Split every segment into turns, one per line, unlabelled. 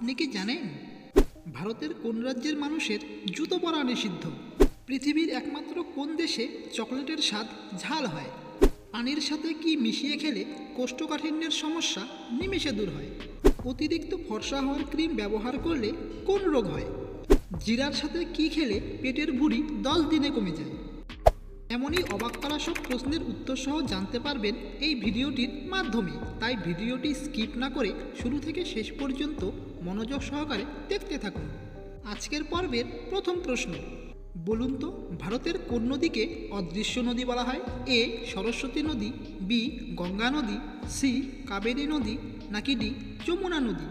আপনি কি জানেন? ভারতের কোন রাজ্যের মানুষের জুতো পরা নিষিদ্ধ? পৃথিবীর একমাত্র কোন দেশে চকলেটের স্বাদ ঝাল হয়? পানির সাথে কি মিশিয়ে খেলে কোষ্ঠকাঠিন্যের সমস্যা নিমেষে দূর হয়? অতিরিক্ত ফর্সা হওয়ার ক্রিম ব্যবহার করলে কোন রোগ হয়? জিরার সাথে কি খেলে পেটের ভুঁড়ি দশ দিনে কমে যায়? এমনই অবাক করা সব প্রশ্নের উত্তর সহ জানতে পারবেন এই ভিডিওটির মাধ্যমে। তাই ভিডিওটি স্কিপ না করে শুরু থেকে শেষ পর্যন্ত মনোযোগ সহকারে দেখতে থাকুন। আজকের পর্বের প্রথম প্রশ্ন, বলুন তো ভারতের কোন নদীকে অদৃশ্য নদী বলা হয়? এ, সরস্বতী নদী, বি, গঙ্গা নদী, সি, কাবেরী নদী, নাকি ডি, যমুনা নদী?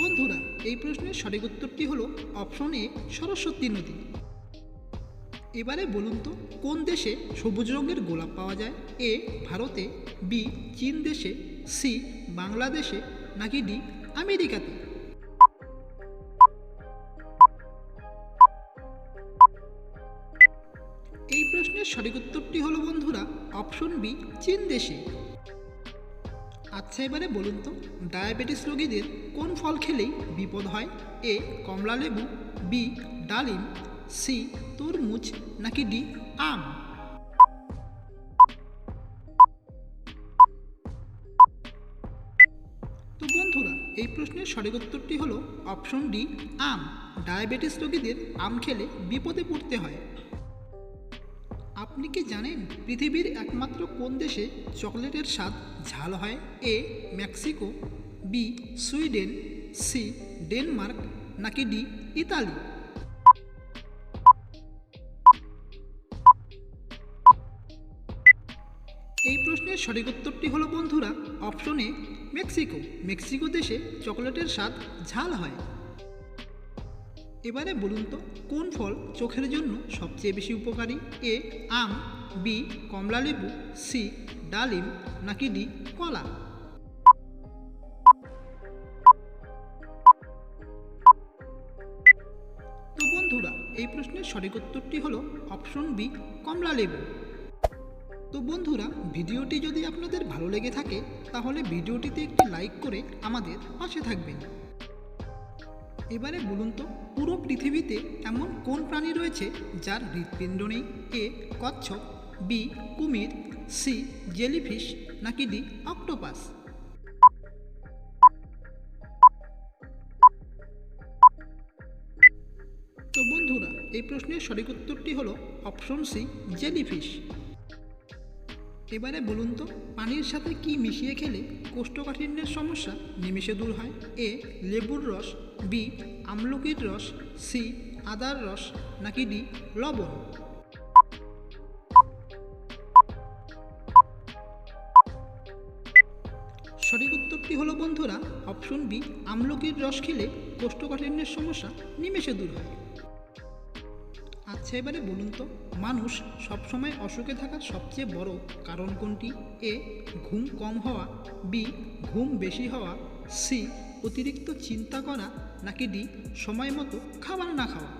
বন্ধুরা, এই প্রশ্নের সঠিক উত্তরটি হলো অপশন এ, সরস্বতী নদী। এবারে বলুন তো, কোন দেশে সবুজ রঙের গোলাপ পাওয়া যায়? এ, ভারতে, বি, চীন দেশে, সি, বাংলাদেশে, নাকি ডি, আমেরিকাতে? এই প্রশ্নের সঠিক উত্তরটি হলো, বন্ধুরা, অপশন বি, চীন দেশে। আচ্ছা এবারে বলুন তো, ডায়াবেটিস রোগীদের কোন ফল খেলেই বিপদ হয়? এ কমলা লেবু বি, ডালিম সি তরমুজ নাকি ডি, আম? তো বন্ধুরা, এই প্রশ্নের সঠিক উত্তরটি হলো অপশন ডি, আম। ডায়াবেটিস রোগীদের আম খেলে বিপদে পড়তে হয়। আপনি কি জানেন পৃথিবীর একমাত্র কোন দেশে চকলেটের স্বাদ ঝাল হয়? A, Mexico, B, Sweden, C, Denmark নাকি ডি, ইতালি? এই প্রশ্নের সঠিক উত্তরটি হলো, বন্ধুরা অপশনে মেক্সিকো মেক্সিকো দেশে চকলেটের স্বাদ ঝাল হয়। এবারে বলুন তো, কোন ফল চোখের জন্য সবচেয়ে বেশি উপকারী? এ, আম, বি, কমলা লেবু, সি, ডালিম, নাকি ডি, কলা? তো বন্ধুরা, এই প্রশ্নের সঠিক উত্তরটি হলো অপশন বি কমলা লেবু। তো বন্ধুরা, ভিডিওটি যদি আপনাদের ভালো লেগে থাকে, তাহলে ভিডিওটিতে একটি লাইক করে আমাদের পাশে থাকবেন। এবারে বলুন তো, পুরো পৃথিবীতে এমন কোন প্রাণী রয়েছে যার হৃৎপিণ্ড নেই? এ, কচ্ছপ, বি, কুমির, সি, জেলিফিশ, নাকি ডি, অক্টোপাস? তো বন্ধুরা, এই প্রশ্নের সঠিক উত্তরটি হলো অপশন সি, জেলিফিশ। এবারে বলুন তো, পানির সাথে কি মিশিয়ে খেলে কোষ্ঠকাঠিন্যের সমস্যা নিমিষে দূর হয়? এ, লেবুর রস, বি, আমলকির রস, সি, আদার রস, নাকি ডি, লবণ? সঠিক উত্তরটি হলো বন্ধুরা, অপশন বি, আমলকির রস খেলে কোষ্ঠকাঠিন্যের সমস্যা নিমেষে দূর হয়। আচ্ছা এবারে বলুন তো, মানুষ সবসময় অসুখে থাকার সবচেয়ে বড় কারণ কোনটি? এ, ঘুম কম হওয়া, বি, ঘুম বেশি হওয়া, সি, অতিরিক্ত চিন্তা করা, নাকি ডি, সময় মতো খাবার না খাওয়া?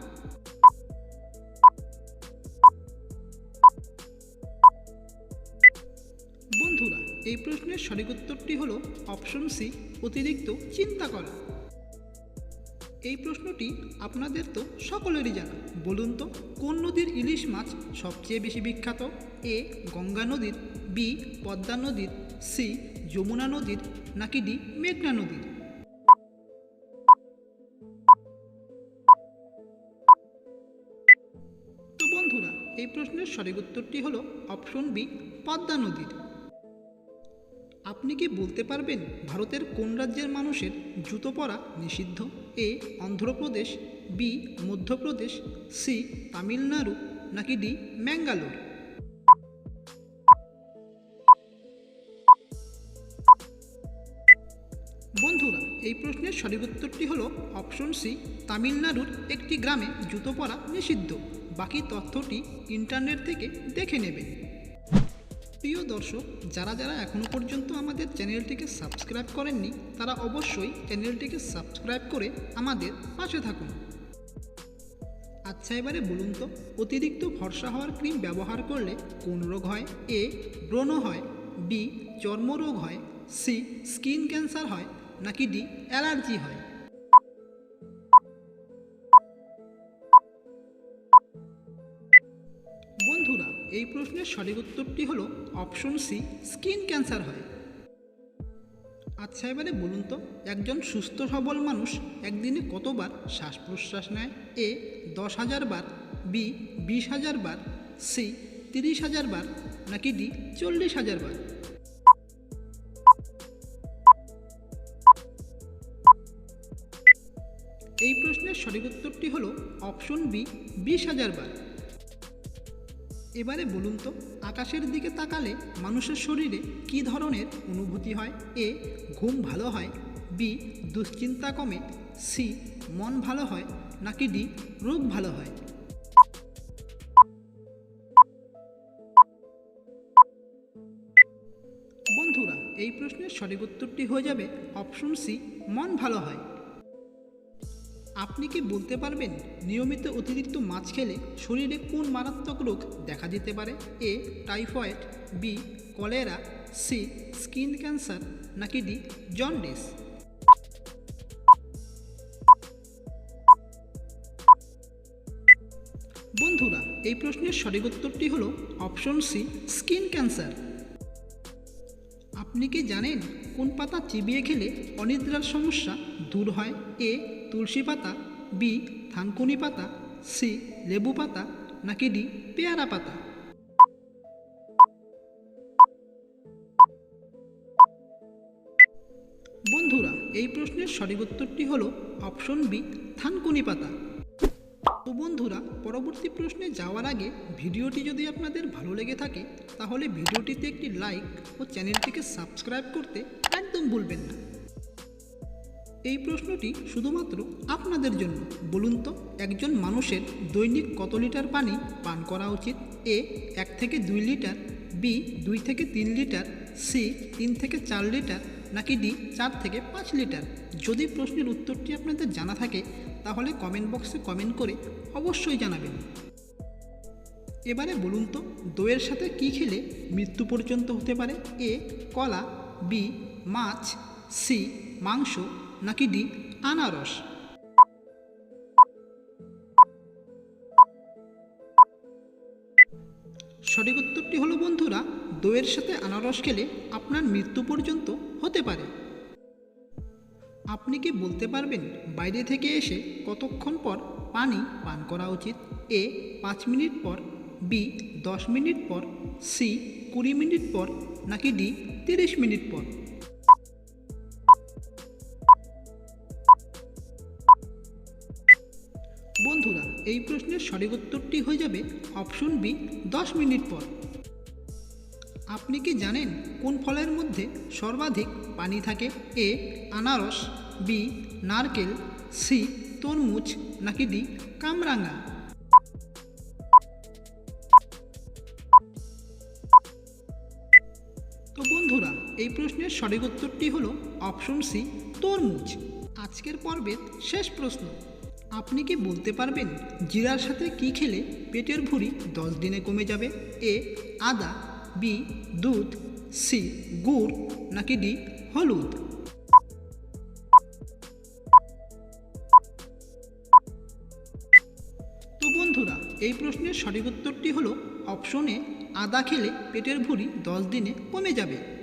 বন্ধুরা, এই প্রশ্নের সঠিক উত্তরটি হলো অপশন সি, অতিরিক্ত চিন্তা করা। এই প্রশ্নটি আপনাদের তো সকলেরই জানা। বলুন তো, কোন নদীর ইলিশ মাছ সবচেয়ে বেশি বিখ্যাত? এ, গঙ্গা নদীর, বি, পদ্মা নদীর, সি, যমুনা নদীর, নাকি ডি, মেঘনা নদীর? তো বন্ধুরা, এই প্রশ্নের সঠিক উত্তরটি হলো অপশন বি, পদ্মা নদীর। আপনি কি বলতে পারবেন ভারতের কোন রাজ্যের মানুষের জুতো পরা নিষিদ্ধ? A, Andhra Pradesh, B, Madhya Pradesh, C, Tamil Nadu, নাকি ডি, ম্যাঙ্গালোর? বন্ধুরা, এই প্রশ্নের সঠিক উত্তরটি হল অপশন সি, তামিলনাড়ুর একটি গ্রামে জুতো পরা নিষিদ্ধ। বাকি তথ্যটি ইন্টারনেট থেকে দেখে নেবেন। প্রিয় দর্শক, যারা যারা এখনও পর্যন্ত আমাদের চ্যানেলটিকে সাবস্ক্রাইব করেননি, তারা অবশ্যই চ্যানেলটিকে সাবস্ক্রাইব করে আমাদের পাশে থাকুন। আচ্ছা এবারে বলুন তো, অতিরিক্ত ভরসা হওয়ার ক্রিম ব্যবহার করলে কোন রোগ হয়? এ, ব্রণ হয়, বি, চর্মরোগ হয়, সি, স্কিন ক্যান্সার হয়, নাকি ডি, অ্যালার্জি হয়? এই প্রশ্নের সঠিক উত্তরটি হলো অপশন সি, স্কিন ক্যান্সার হয়। আচ্ছা এবারে বলুন তো, একজন সুস্থ সবল মানুষ একদিনে কতবার শ্বাস প্রশ্বাস নেয়? এ, দশ হাজার বার, বি, বিশ হাজার বার, সি, তিরিশ হাজার বার, নাকি ডি, চল্লিশ হাজার বার? এই প্রশ্নের সঠিক উত্তরটি হলো অপশন বি, বিশ হাজার বার। এবারে বলুন তো, আকাশের দিকে তাকালে মানুষের শরীরে কী ধরনের অনুভূতি হয়? এ, ঘুম ভালো হয়। বি, দুশ্চিন্তা কমে। সি, মন ভালো হয়। নাকি ডি, রোগ ভালো হয়। বন্ধুরা, এই প্রশ্নের সঠিক উত্তরটি হয়ে যাবে অপশন সি, মন ভালো হয়। আপনি কি বলতে পারবেন নিয়মিত অতিরিক্ত মাছ খেলে শরীরে কোন মারাত্মক রোগ দেখা দিতে পারে? A, typhoid, B, cholera, C, skin cancer, নাকি ডি, জন্ডিস? বন্ধুরা, এই প্রশ্নের সঠিক উত্তরটি হলো অপশন সি, স্কিন ক্যান্সার। আপনি কি জানেন কোন পাতা চিবিয়ে খেলে অনিদ্রার সমস্যা দূর হয়? এ তুলসী পাতা, বি থানকুনি পাতা, সি, লেবু পাতা, নাকি ডি, পেয়ারা পাতা? বন্ধুরা, এই প্রশ্নের সঠিক উত্তরটি হলো অপশন বি থানকুনি পাতা। তো বন্ধুরা, পরবর্তী প্রশ্নে যাওয়ার আগে ভিডিওটি যদি আপনাদের ভালো লেগে থাকে, তাহলে ভিডিওটিতে একটি লাইক ও চ্যানেলটিকে সাবস্ক্রাইব করতে একদম ভুলবেন না। এই প্রশ্নটি শুধুমাত্র আপনাদের জন্য। বলুন তো, একজন মানুষের দৈনিক কত লিটার পানি পান করা উচিত? এ, এক থেকে দুই লিটার, বি, দুই থেকে তিন লিটার, সি, তিন থেকে চার লিটার, নাকি ডি, চার থেকে পাঁচ লিটার? যদি প্রশ্নের উত্তরটি আপনাদের জানা থাকে, তাহলে কমেন্ট বক্সে কমেন্ট করে অবশ্যই জানাবেন। এবারে বলুন তো, দইয়ের সাথে কি খেলে মৃত্যু পর্যন্ত হতে পারে? এ, কলা, বি, মাছ, সি, মাংস নাকি ডি আনারস। সঠিক উত্তরটি হলো, বন্ধুরা, দইয়ের সাথে আনারস খেলে আপনার মৃত্যু পর্যন্ত হতে পারে। আপনি কি বলতে পারবেন, বাইরে থেকে এসে কতক্ষণ পর পানি পান করা উচিত? এ, পাঁচ মিনিট পর, বি, দশ মিনিট পর, সি, কুড়ি মিনিট পর, নাকি ডি, তিরিশ মিনিট পর? এই প্রশ্নের সঠিক উত্তরটি হয়ে যাবে অপশন বি দশ মিনিট পর। আপনি কি জানেন কোন ফলের মধ্যে সর্বাধিক পানি থাকে? এ, আনারস বি নারকেল সি তরমুজ, নাকি ডি কামরাঙা? তো বন্ধুরা, এই প্রশ্নের সঠিক উত্তরটি হলো অপশন সি তরমুজ। আজকের পর্বের শেষ প্রশ্ন। আপনি কি বলতে পারবেন জিরার সাথে কি খেলে পেটের ভুঁড়ি দশ দিনে কমে যাবে? এ, আদা, বি, দুধ, সি, গুড়, নাকি ডি, হলুদ? তো বন্ধুরা, এই প্রশ্নের সঠিক উত্তরটি হলো অপশনে আদা খেলে পেটের ভুঁড়ি দশ দিনে কমে যাবে।